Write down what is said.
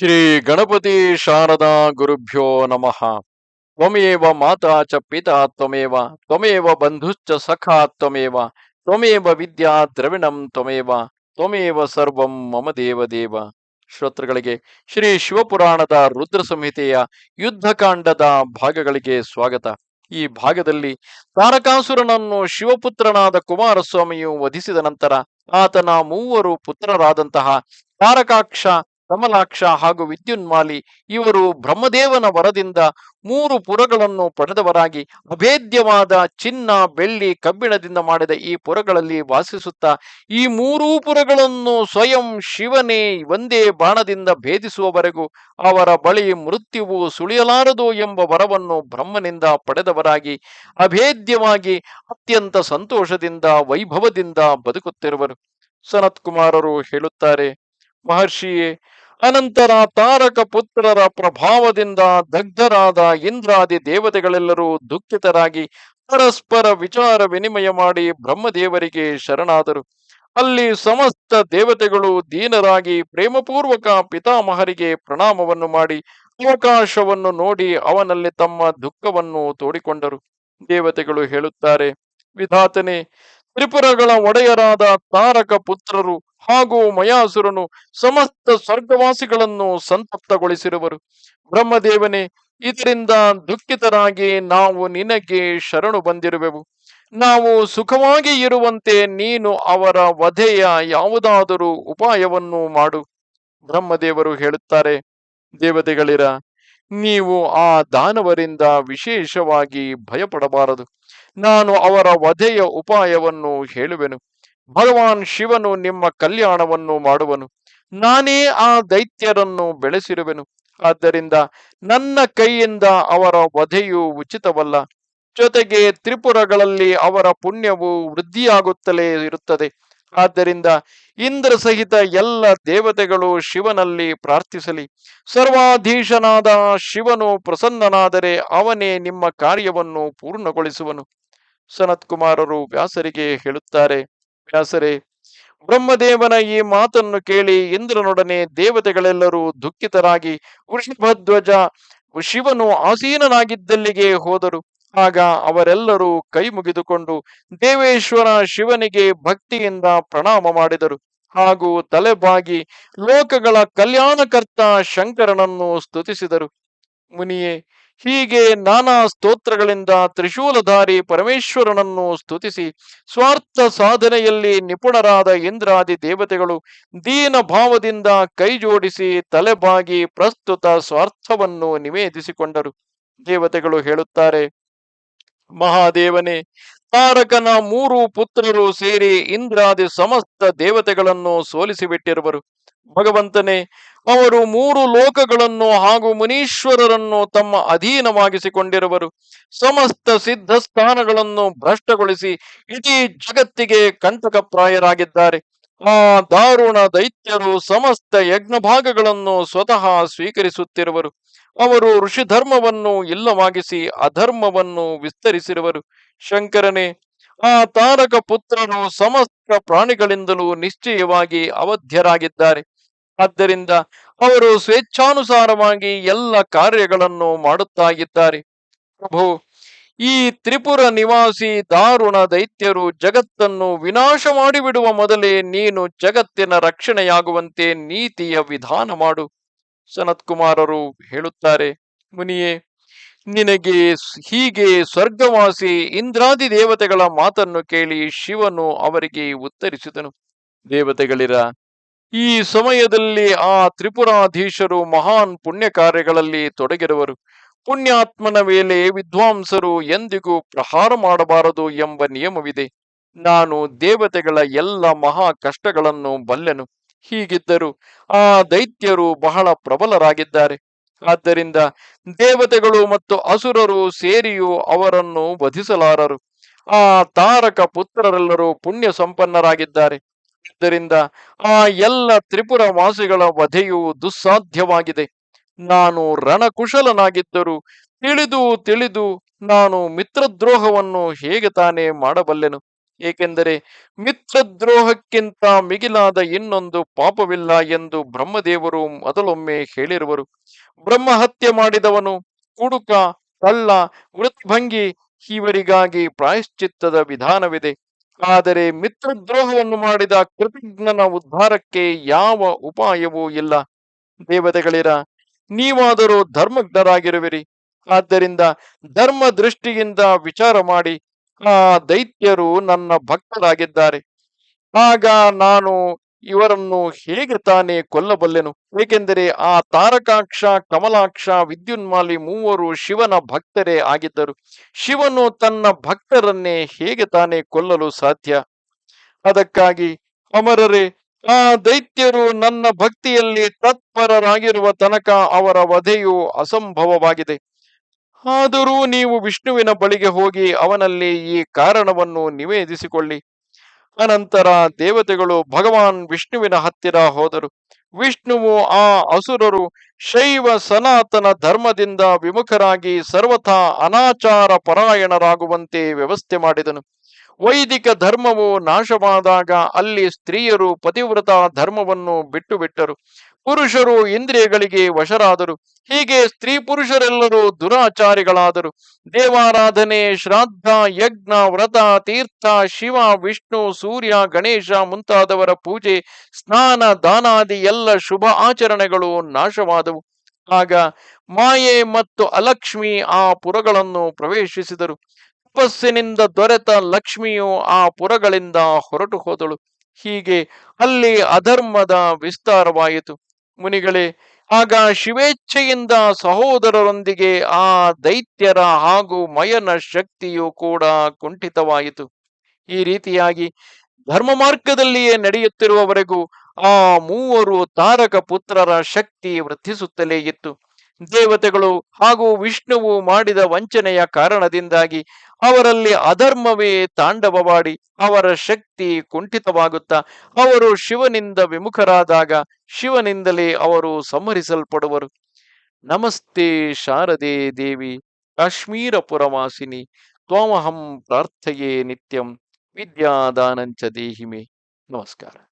ಶ್ರೀ ಗಣಪತಿ ಶಾರದಾ ಗುರುಭ್ಯೋ ನಮಃ. ತ್ವಮೇವ ಮಾತಾ ಚ ಪಿತಾ ತ್ವಮೇವ ತ್ವಮೇವ ಬಂಧುಶ್ಚ ಸಖಾ ತ್ವಮೇವ ತ್ವಮೇವ ವಿದ್ಯಾ ದ್ರವಿಣಂ ತ್ವಮೇವ ತ್ವಮೇವ ಸರ್ವಂ ಮಮ ದೇವ ದೇವ ಶ್ರೋತೃಗಳಿಗೆ ಶ್ರೀ ಶಿವಪುರಾಣದ ರುದ್ರ ಸಂಹಿತೆಯ ಯುದ್ಧಕಾಂಡದ ಭಾಗಗಳಿಗೆ ಸ್ವಾಗತ. ಈ ಭಾಗದಲ್ಲಿ ತಾರಕಾಸುರನನ್ನು ಶಿವಪುತ್ರನಾದ ಕುಮಾರಸ್ವಾಮಿಯು ವಧಿಸಿದ ನಂತರ ಆತನ ಮೂವರು ಪುತ್ರರಾದಂತಹ ತಾರಕಾಕ್ಷ ಕಮಲಾಕ್ಷ ಹಾಗೂ ವಿದ್ಯುನ್ಮಾಲಿ ಇವರು ಬ್ರಹ್ಮದೇವನ ವರದಿಂದ ಮೂರು ಪುರಗಳನ್ನು ಪಡೆದವರಾಗಿ ಅಭೇದ್ಯವಾದ ಚಿನ್ನ, ಬೆಳ್ಳಿ, ಕಬ್ಬಿಣದಿಂದ ಮಾಡಿದ ಈ ಪುರಗಳಲ್ಲಿ ವಾಸಿಸುತ್ತಾ, ಈ ಮೂರೂ ಪುರಗಳನ್ನು ಸ್ವಯಂ ಶಿವನೇ ಒಂದೇ ಬಾಣದಿಂದ ಭೇದಿಸುವವರೆಗೂ ಅವರ ಬಳಿ ಮೃತ್ಯುವು ಸುಳಿಯಲಾರದು ಎಂಬ ವರವನ್ನು ಬ್ರಹ್ಮನಿಂದ ಪಡೆದವರಾಗಿ ಅಭೇದ್ಯವಾಗಿ ಅತ್ಯಂತ ಸಂತೋಷದಿಂದ, ವೈಭವದಿಂದ ಬದುಕುತ್ತಿರುವರು. ಸನತ್ ಕುಮಾರರು ಹೇಳುತ್ತಾರೆ, ಮಹರ್ಷಿಯೇ ಅನಂತರ ತಾರಕ ಪುತ್ರರ ಪ್ರಭಾವದಿಂದ ದಗ್ಧರಾದ ಇಂದ್ರಾದಿ ದೇವತೆಗಳೆಲ್ಲರೂ ದುಃಖಿತರಾಗಿ ಪರಸ್ಪರ ವಿಚಾರ ವಿನಿಮಯ ಮಾಡಿ ಬ್ರಹ್ಮದೇವರಿಗೆ ಶರಣಾದರು. ಅಲ್ಲಿ ಸಮಸ್ತ ದೇವತೆಗಳು ದೀನರಾಗಿ ಪ್ರೇಮಪೂರ್ವಕ ಪಿತಾಮಹರಿಗೆ ಪ್ರಣಾಮವನ್ನು ಮಾಡಿ ಅವಕಾಶವನ್ನು ನೋಡಿ ಅವನಲ್ಲಿ ತಮ್ಮ ದುಃಖವನ್ನು ತೋಡಿಕೊಂಡರು. ದೇವತೆಗಳು ಹೇಳುತ್ತಾರೆ, ವಿಧಾತನೆ ತ್ರಿಪುರಗಳ ಒಡೆಯರಾದ ತಾರಕ ಪುತ್ರರು ಹಾಗೂ ಮಯಾಸುರನು ಸಮಸ್ತ ಸ್ವರ್ಗವಾಸಿಗಳನ್ನು ಸಂತಪ್ತಗೊಳಿಸಿರುವರು. ಬ್ರಹ್ಮದೇವನೇ, ಇದರಿಂದ ದುಃಖಿತರಾಗಿ ನಾವು ನಿನಗೆ ಶರಣು ಬಂದಿರುವೆವು. ನಾವು ಸುಖವಾಗಿ ಇರುವಂತೆ ನೀನು ಅವರ ವಧೆಯ ಯಾವುದಾದರೂ ಉಪಾಯವನ್ನು ಮಾಡು, ಬ್ರಹ್ಮದೇವರು ಹೇಳುತ್ತಾರೆ. ದೇವತೆಗಳಿರ, ನೀವು ಆ ದಾನವರಿಂದ ವಿಶೇಷವಾಗಿ ಭಯಪಡಬಾರದು. ನಾನು ಅವರ ವಧೆಯ ಉಪಾಯವನ್ನು ಹೇಳುವೆನು. ಭಗವಾನ್ ಶಿವನು ನಿಮ್ಮ ಕಲ್ಯಾಣವನ್ನು ಮಾಡುವನು. ನಾನೇ ಆ ದೈತ್ಯರನ್ನು ಬೆಳೆಸಿರುವೆನು. ಆದ್ದರಿಂದ ನನ್ನ ಕೈಯಿಂದ ಅವರ ವಧೆಯು ಉಚಿತವಲ್ಲ. ಜೊತೆಗೆ ತ್ರಿಪುರಗಳಲ್ಲಿ ಅವರ ಪುಣ್ಯವು ವೃದ್ಧಿಯಾಗುತ್ತಲೇ ಇರುತ್ತದೆ. ಆದ್ದರಿಂದ ಇಂದ್ರ ಸಹಿತ ಎಲ್ಲ ದೇವತೆಗಳು ಶಿವನಲ್ಲಿ ಪ್ರಾರ್ಥಿಸಲಿ. ಸರ್ವಾಧೀಶನಾದ ಶಿವನು ಪ್ರಸನ್ನನಾದರೆ ಅವನೇ ನಿಮ್ಮ ಕಾರ್ಯವನ್ನು ಪೂರ್ಣಗೊಳಿಸುವನು. ಸನತ್ ಕುಮಾರರು ವ್ಯಾಸರಿಗೆ ಹೇಳುತ್ತಾರೆ, ವ್ಯಾಸರೇ, ಬ್ರಹ್ಮದೇವನ ಈ ಮಾತನ್ನು ಕೇಳಿ ಇಂದ್ರನೊಡನೆ ದೇವತೆಗಳೆಲ್ಲರೂ ದುಃಖಿತರಾಗಿ ವೃಷಭಧ್ವಜ ಶಿವನು ಆಸೀನನಾಗಿದ್ದಲ್ಲಿಗೆ ಹೋದರು. ಆಗ ಅವರೆಲ್ಲರೂ ಕೈ ಮುಗಿದುಕೊಂಡು ದೇವೇಶ್ವರ ಶಿವನಿಗೆ ಭಕ್ತಿಯಿಂದ ಪ್ರಣಾಮ ಮಾಡಿದರು. ಹಾಗೂ ತಲೆಬಾಗಿ ಲೋಕಗಳ ಕಲ್ಯಾಣಕರ್ತ ಶಂಕರನನ್ನು ಸ್ತುತಿಸಿದರು. ಮುನಿಯೇ ಹೀಗೆ ನಾನಾ ಸ್ತೋತ್ರಗಳಿಂದ ತ್ರಿಶೂಲಧಾರಿ ಪರಮೇಶ್ವರನನ್ನು ಸ್ತುತಿಸಿ ಸ್ವಾರ್ಥ ಸಾಧನೆಯಲ್ಲಿ ನಿಪುಣರಾದ ಇಂದ್ರಾದಿ ದೇವತೆಗಳು ದೀನ ಭಾವದಿಂದ ಕೈಜೋಡಿಸಿ ತಲೆಬಾಗಿ ಪ್ರಸ್ತುತ ಸ್ವಾರ್ಥವನ್ನು ನಿವೇದಿಸಿಕೊಂಡರು. ದೇವತೆಗಳು ಹೇಳುತ್ತಾರೆ, ಮಹಾದೇವನೇ, ತಾರಕನ ಮೂರು ಪುತ್ರರು ಸೇರಿ ಇಂದ್ರಾದಿ ಸಮಸ್ತ ದೇವತೆಗಳನ್ನು ಸೋಲಿಸಿಬಿಟ್ಟಿರುವರು. ಭಗವಂತನೇ, ಅವರು ಮೂರು ಲೋಕಗಳನ್ನು ಹಾಗೂ ಮುನೀಶ್ವರರನ್ನು ತಮ್ಮ ಅಧೀನವಾಗಿಸಿಕೊಂಡಿರುವರು. ಸಮಸ್ತ ಸಿದ್ಧ ಸ್ಥಾನಗಳನ್ನು ಭ್ರಷ್ಟಗೊಳಿಸಿ ಇಡೀ ಜಗತ್ತಿಗೆ ಕಂಟಕಪ್ರಾಯರಾಗಿದ್ದಾರೆ. ಆ ದಾರುಣ ದೈತ್ಯರು ಸಮಸ್ತ ಯಜ್ಞ ಭಾಗಗಳನ್ನು ಸ್ವತಃ ಸ್ವೀಕರಿಸುತ್ತಿರುವರು. ಅವರು ಋಷಿ ಧರ್ಮವನ್ನು ಇಲ್ಲವಾಗಿಸಿ ಅಧರ್ಮವನ್ನು ವಿಸ್ತರಿಸಿರುವರು. ಶಂಕರನೇ, ಆ ತಾರಕ ಪುತ್ರನು ಸಮಸ್ತ ಪ್ರಾಣಿಗಳಿಂದಲೂ ನಿಶ್ಚಯವಾಗಿ ಅವಧ್ಯರಾಗಿದ್ದಾರೆ. ಆದ್ದರಿಂದ ಅವರು ಸ್ವೇಚ್ಛಾನುಸಾರವಾಗಿ ಎಲ್ಲ ಕಾರ್ಯಗಳನ್ನು ಮಾಡುತ್ತಾ ಇದ್ದಾರೆ. ಪ್ರಭು, ಈ ತ್ರಿಪುರ ನಿವಾಸಿ ದಾರುಣ ದೈತ್ಯರು ಜಗತ್ತನ್ನು ವಿನಾಶ ಮಾಡಿಬಿಡುವ ಮೊದಲೇ ನೀನು ಜಗತ್ತಿನ ರಕ್ಷಣೆಯಾಗುವಂತೆ ನೀತಿಯ ವಿಧಾನ ಮಾಡು. ಸನತ್ ಕುಮಾರರು ಹೇಳುತ್ತಾರೆ, ಮುನಿಯೇ, ನಿನಗೆ ಹೀಗೆ ಸ್ವರ್ಗವಾಸಿ ಇಂದ್ರಾದಿ ದೇವತೆಗಳ ಮಾತನ್ನು ಕೇಳಿ ಶಿವನು ಅವರಿಗೆ ಉತ್ತರಿಸಿದನು. ದೇವತೆಗಳಿರ ಈ ಸಮಯದಲ್ಲಿ ಆ ತ್ರಿಪುರಾಧೀಶರು ಮಹಾನ್ ಪುಣ್ಯ ಕಾರ್ಯಗಳಲ್ಲಿ ತೊಡಗಿರುವರು. ಪುಣ್ಯಾತ್ಮನ ಮೇಲೆ ವಿದ್ವಾಂಸರು ಎಂದಿಗೂ ಪ್ರಹಾರ ಮಾಡಬಾರದು ಎಂಬ ನಿಯಮವಿದೆ. ನಾನು ದೇವತೆಗಳ ಎಲ್ಲ ಮಹಾ ಕಷ್ಟಗಳನ್ನು ಬಲ್ಲೆನು. ಹೀಗಿದ್ದರು ಆ ದೈತ್ಯರು ಬಹಳ ಪ್ರಬಲರಾಗಿದ್ದಾರೆ. ಆದ್ದರಿಂದ ದೇವತೆಗಳು ಮತ್ತು ಅಸುರರು ಸೇರಿಯೂ ಅವರನ್ನು ವಧಿಸಲಾರರು. ಆ ತಾರಕ ಪುತ್ರರೆಲ್ಲರೂ ಪುಣ್ಯ ಸಂಪನ್ನರಾಗಿದ್ದಾರೆ ಆದ್ದರಿಂದ ಆ ಎಲ್ಲ ತ್ರಿಪುರ ವಾಸಿಗಳ ವಧೆಯು ದುಸ್ಸಾಧ್ಯವಾಗಿದೆ. ನಾನು ರಣಕುಶಲನಾಗಿದ್ದರೂ ತಿಳಿದು ತಿಳಿದು ನಾನು ಮಿತ್ರದ್ರೋಹವನ್ನು ಹೇಗೆ ತಾನೇ ಮಾಡಬಲ್ಲೆನು? ಏಕೆಂದರೆ ಮಿತ್ರದ್ರೋಹಕ್ಕಿಂತ ಮಿಗಿಲಾದ ಇನ್ನೊಂದು ಪಾಪವಿಲ್ಲ ಎಂದು ಬ್ರಹ್ಮದೇವರು ಮೊದಲೊಮ್ಮೆ ಹೇಳಿರುವರು. ಬ್ರಹ್ಮಹತ್ಯೆ ಮಾಡಿದವನು ಕುಡುಕ, ಕಳ್ಳ ವೃತ್ಭಂಗಿ ಇವರಿಗಾಗಿ ಪ್ರಾಯಶ್ಚಿತ್ತದ ವಿಧಾನವಿದೆ. ಆದರೆ ಮಿತ್ರದ್ರೋಹವನ್ನು ಮಾಡಿದ ಕೃತಜ್ಞನ ಉದ್ಧಾರಕ್ಕೆ ಯಾವ ಉಪಾಯವೂ ಇಲ್ಲ. ದೇವತೆಗಳಿರ, ನೀವಾದರೂ ಧರ್ಮಜ್ಞರಾಗಿರುವಿರಿ ಆದ್ದರಿಂದ ಧರ್ಮ ದೃಷ್ಟಿಯಿಂದ ವಿಚಾರ ಮಾಡಿ, ಆ ದೈತ್ಯರು ನನ್ನ ಭಕ್ತರಾಗಿದ್ದಾರೆ. ಆಗ ನಾನು ಇವರನ್ನು ಹೇಗೆ ತಾನೇ ಕೊಲ್ಲಬಲ್ಲೆನು? ಏಕೆಂದರೆ ಆ ತಾರಕಾಕ್ಷ, ಕಮಲಾಕ್ಷ, ವಿದ್ಯುನ್ಮಾಲಿ ಮೂವರು ಶಿವನ ಭಕ್ತರೇ ಆಗಿದ್ದರು. ಶಿವನು ತನ್ನ ಭಕ್ತರನ್ನೇ ಹೇಗೆ ತಾನೇ ಕೊಲ್ಲಲು ಸಾಧ್ಯ? ಅದಕ್ಕಾಗಿ, ಅಮರರೇ, ಆ ದೈತ್ಯರು ನನ್ನ ಭಕ್ತಿಯಲ್ಲಿ ತತ್ಪರರಾಗಿರುವ ತನಕ ಅವರ ವಧೆಯು ಅಸಂಭವವಾಗಿದೆ. ಆದರೂ ನೀವು ವಿಷ್ಣುವಿನ ಬಳಿಗೆ ಹೋಗಿ ಅವನಲ್ಲಿ ಈ ಕಾರಣವನ್ನು ನಿವೇದಿಸಿಕೊಳ್ಳಿ. ಅನಂತರ ದೇವತೆಗಳು ಭಗವಾನ್ ವಿಷ್ಣುವಿನ ಹತ್ತಿರ ಹೋದರು. ವಿಷ್ಣುವು ಆ ಅಸುರರು ಶೈವ ಸನಾತನ ಧರ್ಮದಿಂದ ವಿಮುಖರಾಗಿ ಸರ್ವಥಾ ಅನಾಚಾರ ಪರಾಯಣರಾಗುವಂತೆ ವ್ಯವಸ್ಥೆ ಮಾಡಿದನು. ವೈದಿಕ ಧರ್ಮವು ನಾಶವಾದಾಗ ಅಲ್ಲಿ ಸ್ತ್ರೀಯರು ಪತಿವ್ರತ ಧರ್ಮವನ್ನು ಬಿಟ್ಟು ಬಿಟ್ಟರು. ಪುರುಷರು ಇಂದ್ರಿಯಗಳಿಗೆ ವಶರಾದರು. ಹೀಗೆ ಸ್ತ್ರೀ ಪುರುಷರೆಲ್ಲರೂ ದುರಾಚಾರಿಗಳಾದರು. ದೇವಾರಾಧನೆ ಶ್ರಾದ್ದ ಯಜ್ಞ, ವ್ರತ, ತೀರ್ಥ, ಶಿವ, ವಿಷ್ಣು, ಸೂರ್ಯ, ಗಣೇಶ ಮುಂತಾದವರ ಪೂಜೆ, ಸ್ನಾನ, ದಾನಾದಿ ಎಲ್ಲ ಶುಭ ಆಚರಣೆಗಳು ನಾಶವಾದವು. ಆಗ ಮಾಯೆ ಮತ್ತು ಅಲಕ್ಷ್ಮಿ ಆ ಪುರಗಳನ್ನು ಪ್ರವೇಶಿಸಿದರು. ತಪಸ್ಸಿನಿಂದ ದೊರೆತ ಲಕ್ಷ್ಮಿಯು ಆ ಪುರಗಳಿಂದ ಹೊರಟು ಹೋದಳು ಹೀಗೆ ಅಲ್ಲಿ ಅಧರ್ಮದ ವಿಸ್ತಾರವಾಯಿತು. ಮುನಿಗಳೇ, ಆಗ ಶಿವೇಚ್ಛೆಯಿಂದ ಸಹೋದರರೊಂದಿಗೆ ಆ ದೈತ್ಯರ ಹಾಗೂ ಮಯನ ಶಕ್ತಿಯು ಕೂಡ ಕುಂಠಿತವಾಯಿತು. ಈ ರೀತಿಯಾಗಿ ಧರ್ಮ ಮಾರ್ಗದಲ್ಲಿಯೇ ನಡೆಯುತ್ತಿರುವವರೆಗೂ ಆ ಮೂವರು ತಾರಕ ಪುತ್ರರ ಶಕ್ತಿ ವೃದ್ಧಿಸುತ್ತಲೇ ಇತ್ತು. ದೇವತೆಗಳು ಹಾಗೂ ವಿಷ್ಣುವು ಮಾಡಿದ ವಂಚನೆಯ ಕಾರಣದಿಂದಾಗಿ ಅವರಲ್ಲಿ ಅಧರ್ಮವೇ ತಾಂಡವವಾಡಿ, ಅವರ ಶಕ್ತಿ ಕುಂಠಿತವಾಗುತ್ತಾ, ಅವರು ಶಿವನಿಂದ ವಿಮುಖರಾದಾಗ ಶಿವನಿಂದಲೇ ಅವರು ಸಂಹರಿಸಲ್ಪಡುವರು. ನಮಸ್ತೆ ಶಾರದೆ ದೇವಿ ಕಾಶ್ಮೀರ ಪುರವಾಸಿನಿ ತ್ವಮಹಂ ಪ್ರಾರ್ಥಯೇ ನಿತ್ಯಂ, ವಿದ್ಯಾದಾನಂಚ ದೇಹಿಮೆ. ನಮಸ್ಕಾರ.